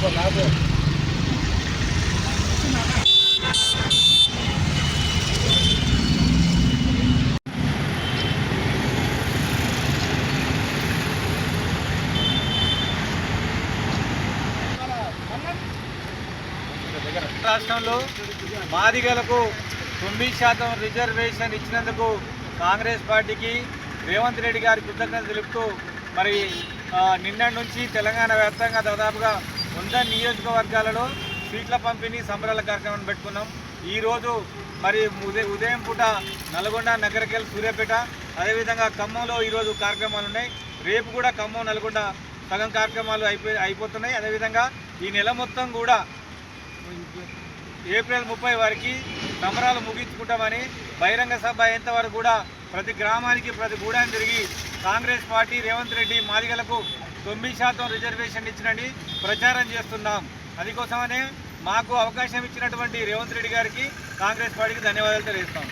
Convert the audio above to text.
రాష్ట్రంలో మాదిగలకు తొమ్మిది శాతం రిజర్వేషన్ ఇచ్చినందుకు కాంగ్రెస్ పార్టీకి రేవంత్ రెడ్డి గారి కృతజ్ఞత తెలుపుతూ మరి నిన్న నుంచి తెలంగాణ వ్యాప్తంగా దాదాపుగా వంద నియోజకవర్గాలలో సీట్ల పంపిణీ సంబరాల కార్యక్రమం పెట్టుకున్నాం. ఈరోజు మరి ఉదయం ఉదయం పూట నల్గొండ నగరకెల్ సూర్యాపేట అదేవిధంగా ఖమ్మంలో ఈరోజు కార్యక్రమాలు ఉన్నాయి. రేపు కూడా ఖమ్మం నల్గొండ సగం కార్యక్రమాలు అయిపోయి అయిపోతున్నాయి. అదేవిధంగా ఈ నెల మొత్తం కూడా ఏప్రిల్ ముప్పై వరకు సంబరాలు ముగించుకుంటామని బహిరంగ సభ అయ్యేంతవరకు కూడా ప్రతి గ్రామానికి ప్రతి గూడాన్ని తిరిగి కాంగ్రెస్ పార్టీ రేవంత్ రెడ్డి మాదిగలకు తొమ్మిది శాతం రిజర్వేషన్ ఇచ్చినని ప్రచారం చేస్తున్నాం. అందుకోసమనే మాకు అవకాశం ఇచ్చినటువంటి రేవంత్ రెడ్డి గారికి కాంగ్రెస్ పార్టీకి ధన్యవాదాలు తెలియజేస్తాం.